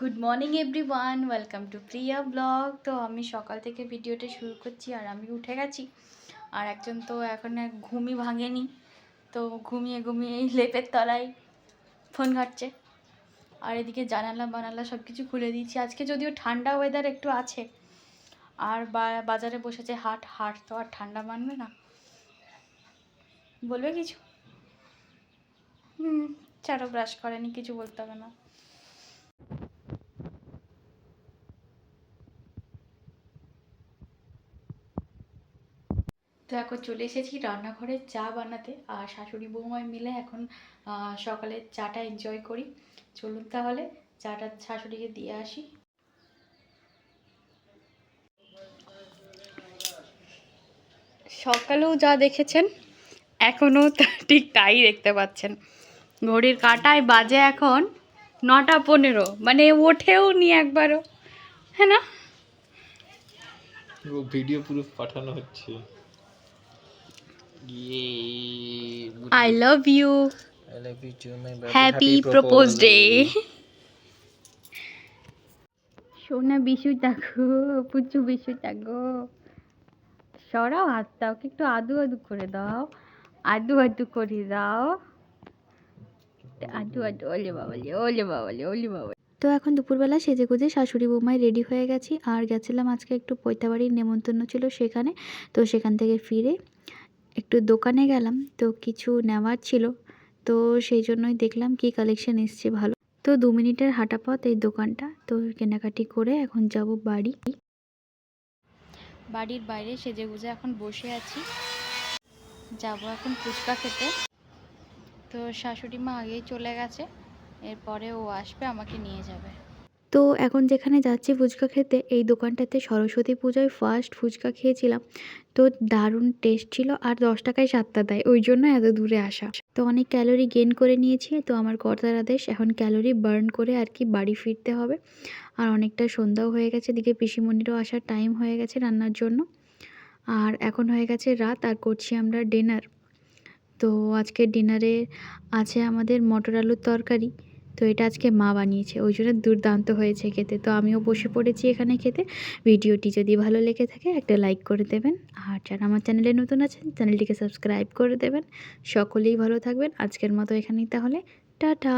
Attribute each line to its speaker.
Speaker 1: Good morning everyone welcome to Priya blog তো আমি সকাল থেকে ভিডিওটা শুরু করছি আর আমি উঠে গেছি। আর একজন তো এখন ঘুমই ভাঙেনি। তো ঘুমিয়ে ঘুমিয়ে এই লেপের তলায় ফোন ঘাটছে। আর এদিকে জানালা বানালা সব কিছু খুলে দিয়েছি। আজকে যদিও ঠান্ডা ওয়েদার একটু আছে। আর বাজারে বসেছে হাট। হাট তো আর ঠান্ডা মানবে না। বলবে কিছু? হুম, চারো ব্রাশ করেনি, কিছু বলতে হবে না। তো এখন চলে এসেছি রান্নাঘরে চা বানাতে আর শাশুড়ি বৌমায় মিলে এখন আহ, সকালের চাটা এনজয় করি। চলুন তাহলে চাটা শাশুড়িকে দিয়ে আসি। সকালেও যা দেখেছেন এখনও ঠিক তাই দেখতে পাচ্ছেন। ঘড়ির কাটায় বাজে এখন নটা পনেরো মানে ওঠেও নি একবারও হ্যাঁ না?
Speaker 2: ভিডিও পুরো পাঠানো হচ্ছে।
Speaker 1: I love you
Speaker 2: I love you to my
Speaker 1: happy propose day সোনা বিশু দেখো পুচু বিশু দেখো সরাও হাতটা ওকে একটু আদু আদু করে দাও। আদু আদু করে দাও। আদু আদু ওলে বাবালে ওলে বাবালে ওলে বাবা তো এখন দুপুরবেলা সেজে গুজে শাশুড়ি বৌমায় রেডি হয়ে গেছি। আর গেছিলাম আজকে একটু পৈতাবাড়ির নেমন্তন্ন ছিল সেখানে। তো সেখান থেকে ফিরে একটু দোকানে গেলাম, তো কিছু নেওয়ার ছিল, তো সেই জন্যই দেখলাম কি কালেকশন এসছে ভালো। তো দু মিনিটের হাঁটা পথ এই দোকানটা, তো কেনাকাটি করে এখন যাব বাড়ি। বাড়ির বাইরে সেজে গুজে এখন বসে আছি। যাব এখন ফুচকা খেতে। তো শাশুড়ি মা আগেই চলে গেছে, এরপরে ও আসবে, আমাকে নিয়ে যাবে। তো এখন যেখানে যাচ্ছি ফুচকা খেতে, এই দোকানটাতে সরস্বতী পূজায় ফার্স্ট ফুচকা খেয়েছিলাম। তো দারুণ টেস্ট ছিল আর দশ টাকায় সাতটা দেয়, ওই জন্য এত দূরে আসা। তো অনেক ক্যালোরি গেন করে নিয়েছি, তো আমার কর্তার আদেশ, এখন ক্যালোরি বার্ন করে আর কি বাড়ি ফিরতে হবে। আর অনেকটা সন্ধ্যাও হয়ে গেছে, এদিকে পিসিমণিরও আসার টাইম হয়ে গেছে রান্নার জন্য। আর এখন হয়ে গেছে রাত, আর করছি আমরা ডিনার তো আজকে ডিনারে আছে আমাদের মটর আলুর তরকারি। তো এটা আজকে মা বানিয়েছে, ওই জন্য দুর্দান্ত হয়েছে খেতে। তো আমিও বসে পড়েছি এখানে খেতে। ভিডিওটি যদি ভালো লেগে থাকে, একটা লাইক করে দেবেন। আর যারা আমার চ্যানেলে নতুন আছেন, চ্যানেলটিকে সাবস্ক্রাইব করে দেবেন। সকলেই ভালো থাকবেন। আজকের মতো এখানেই তাহলে। টাটা!